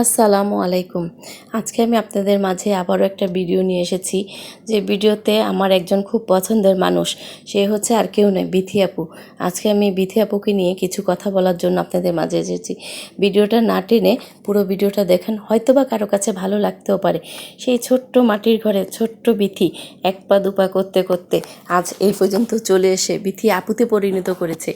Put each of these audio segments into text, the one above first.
আসসালামু আলাইকুম। আজকে আমি আপনাদের মাঝে আবারও একটা ভিডিও নিয়ে এসেছি। যে ভিডিওতে আমার একজন খুব পছন্দের মানুষ, সে হচ্ছে আর কেউ নয়, বিথি আপু। আজকে আমি বিথি আপুকে নিয়ে কিছু কথা বলার জন্য আপনাদের মাঝে এসেছি। ভিডিওটা না টেনে পুরো ভিডিওটা দেখেন হয়তো বা কারও কাছে ভালো লাগতেও পারে। সেই ছোট্ট মাটির ঘরে ছোট্ট বিথি, এক পা দুপা করতে করতে আজ এই পর্যন্ত চলে এসে বিথি আপুতে পরিণত করেছে।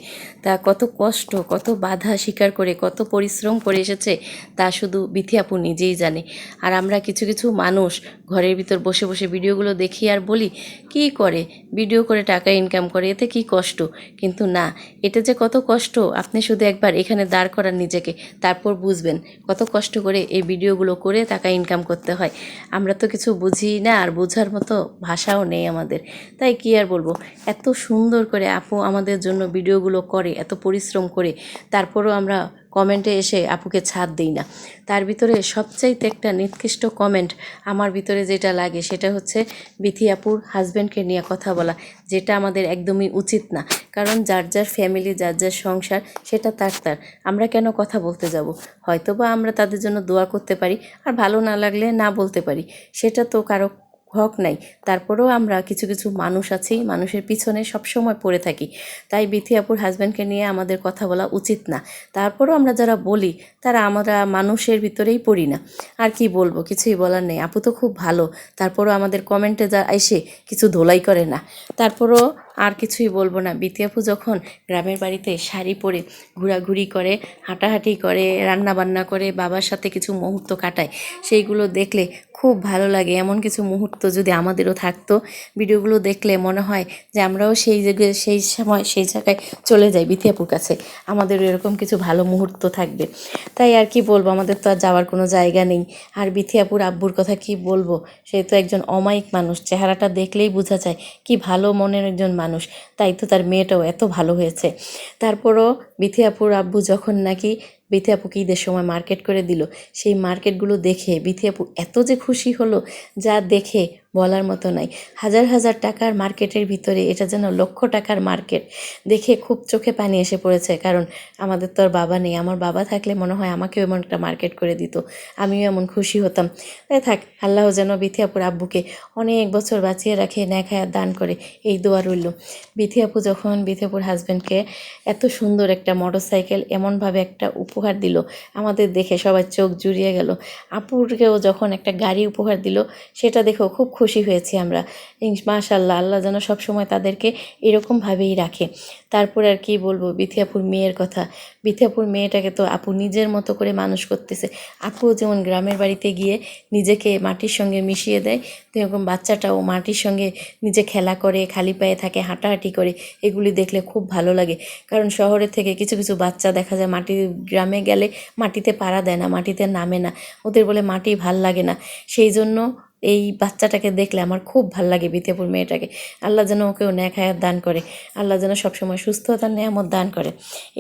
তা কত কষ্ট, কত বাধা স্বীকার করে, কত পরিশ্রম করে এসেছে, তা শুধু বিথি আপু নিজেই জানে। আর আমরা কিছু কিছু মানুষ ঘরের ভিতর বসে বসে ভিডিওগুলো দেখি আর বলি, কি করে? ভিডিও করে টাকা ইনকাম করে, এতে কি কষ্ট? কিন্তু না, এটা যে কত কষ্ট, আপনি শুধু একবার এখানে দাঁড় করান নিজেকে, তারপর বুঝবেন কত কষ্ট করে এই ভিডিওগুলো করে টাকা ইনকাম করতে হয়। আমরা তো কিছু বুঝি না, আর বোঝার মতো ভাষাও নেই আমাদের। তাই কি আর বলব? এত সুন্দর করে আপু আমাদের জন্য ভিডিওগুলো করে, এত পরিশ্রম করে, তারপরও আমরা কমেন্টে এসে আপুকে ছাড় দিই না। তার ভিতরে সবচাইতে একটা নিকৃষ্ট কমেন্ট আমার ভিতরে যেটা লাগে সেটা হচ্ছে, বিথি আপুর হাজব্যান্ডকে নিয়ে কথা বলা, যেটা আমাদের একদমই উচিত না। কারণ যার যার ফ্যামিলি যার যার সংসার, সেটা তার তার। আমরা কেন কথা বলতে যাব? হয়তো বা আমরা তাদের জন্য দোয়া করতে পারি, আর ভালো না লাগলে না বলতে পারি। সেটা তো কারও হক নাই। তারপরেও আমরা কিছু কিছু মানুষ আছি, মানুষের পিছনে সবসময় পড়ে থাকি। তাই বিথিয়াপুর হাজব্যান্ডকে নিয়ে আমাদের কথা বলা উচিত না। তারপরও আমরা যারা বলি, তারা আমরা মানুষের ভিতরেই পড়ি না। আর কি বলব, কিছুই বলার নেই। আপু তো খুব ভালো। তারপরও আমাদের কমেন্টে যা এসে কিছু ধোলাই করে না। তারপরও আর কিছুই বলব না। বিথি আপু যখন গ্রামের বাড়িতে শাড়ি পরে ঘোরাঘুরি করে, হাঁটাহাঁটি করে রান্না বান্না করে, বাবার সাথে কিছু মুহূর্ত কাটায়, সেইগুলো দেখলে খুব ভালো লাগে। এমন কিছু মুহূর্ত যদি আমাদেরও থাকতো, ভিডিওগুলো দেখলে মনে হয় যে আমরাও সেই জায়গায়, সেই সময়, সেই জায়গায় চলে যাই বিথিয়াপুর কাছে। আমাদের এরকম কিছু ভালো মুহূর্ত থাকবে। তাই আর কি বলব, আমাদের তো আর যাওয়ার কোনো জায়গা নেই। আর বিথিয়াপুর আব্বুর কথা কি বলব? সে তো একজন অমায়িক মানুষ। চেহারাটা দেখলেই বোঝা যায় কি ভালো মনের একজন মানুষ। তাই তো তার মেয়েটাও এত ভালো হয়েছে। তারপরও বিথিয়াপুর আব্বু যখন নাকি বিথি আপুকে ঈদের সময় মার্কেট করে দিল? সেই মার্কেটগুলো দেখে বিথি আপু এত যে খুশি হলো, যা দেখে বলার মতো নাই। হাজার হাজার টাকার মার্কেটের ভিতরে এটা যেন লক্ষ টাকার মার্কেট দেখে খুব চোখে পানি এসে পড়েছে, কারণ আমাদের তো আর বাবা নেই। আমার বাবা থাকলে মনে হয় আমাকেও এমন একটা মার্কেট করে দিত। আমিও এমন খুশি হতাম। তাই থাক, আল্লাহ যেন বিথি আপুর আব্বুকে অনেক বছর বাঁচিয়ে রাখে, ন্যাক হায়াত দান করে। এই দোয়া রইল। বিথি আপু যখন বিথি আপুর হাজব্যান্ডকে এত সুন্দর একটা মোটর সাইকেল এমনভাবে একটা উপহার দিল। আমাদের দেখে সবার চোখ জুড়িয়ে গেল। আপুরকেও যখন একটা গাড়ি উপহার দিল, সেটা দেখেও খুব খুশি হয়েছি আমরা। মাশাল্লাহ, আল্লাহ যেন সবসময় তাদেরকে এরকমভাবেই রাখে। তারপর আর কি বলব, বিথিয়াপুর মেয়ের কথা। বিথিয়াপুর মেয়েটাকে তো আপু নিজের মতো করে মানুষ করতেছে। আপু যেমন গ্রামের বাড়িতে গিয়ে নিজেকে মাটির সঙ্গে মিশিয়ে দেয় তেরকম বাচ্চাটাও মাটির সঙ্গে নিজে খেলা করে, খালি পায়ে থাকে, হাঁটাহাঁটি করে, এগুলি দেখলে খুব ভালো লাগে। কারণ শহরের থেকে কিছু কিছু বাচ্চা দেখা যায় মাটি গ্রামে গেলে মাটিতে পাড়া দেয় না, মাটিতে নামে না। ওদের বলে মাটি ভালো লাগে না। সেই জন্য এই বাচ্চাটাকে দেখলে আমার খুব ভালো লাগে বিতেপুর মেয়েটাকে। আল্লাহ যেন ওকেও ন্যাক হায়াত দান করে। আল্লাহ যেন সবসময় সুস্থতার নেয়ামত দান করে।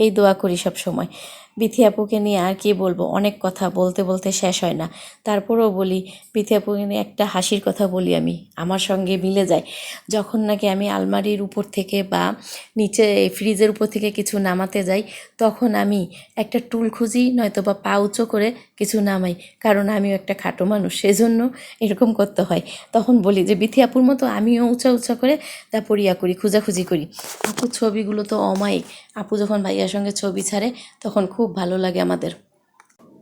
এই দোয়া করি সবসময়। বিথি আপুকে নিয়ে আর কি বলব? অনেক কথা বলতে বলতে শেষ হয় না। তারপরেও বলি, বিথি আপুকে নিয়ে একটা হাসির কথা বলি আমি। আমার সঙ্গে মিলে যায়। যখন নাকি আমি আলমারির উপর থেকে বা নিচে, ফ্রিজের উপর থেকে কিছু নামাতে যাই, তখন আমি একটা টুল খুঁজি নয়তো বা পা উঁচু করে কিছু নামাই। কারণ আমিও একটা খাটো মানুষ, সেজন্য এরকম করতে হয়। তখন বলি যে, বিথি আপুর মতো আমিও উঁচা উঁচা করে তারপর ইয়া করি, খুঁজাখুঁজি করি। আপুর ছবিগুলো তো অমায়িক। আপু যখন ভাইয়ার সঙ্গে ছবি ছাড়ে, তখন খুব ভালো লাগে আমাদের।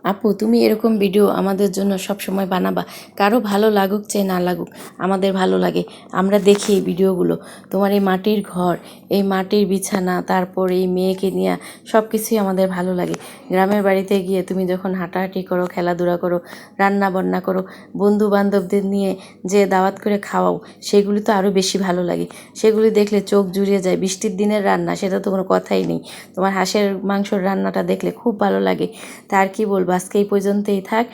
আপু, তুমি এরকম ভিডিও আমাদের জন্য সব সময় বানাবা। কারও ভালো লাগুক চেয়ে না লাগুক, আমাদের ভালো লাগে। আমরা দেখি এই ভিডিওগুলো তোমার এই মাটির ঘর, এই মাটির বিছানা, তারপর এই মেয়েকে নিয়ে সব কিছুই আমাদের ভালো লাগে। গ্রামের বাড়িতে গিয়ে তুমি যখন হাঁটাহাঁটি করো, খেলাধুলা করো রান্না বান্না করো বন্ধু বান্ধবদের নিয়ে যে দাওয়াত করে খাওয়াও, সেগুলি তো আরও বেশি ভালো লাগে। সেগুলি দেখলে চোখ জুড়িয়ে যায়। বৃষ্টির দিনের রান্না, সেটা তো কোনো কথাই নেই। তোমার হাঁসের মাংসর রান্নাটা দেখলে খুব ভালো লাগে। তার কি বলব? আজকে এই পর্যন্তই থাক।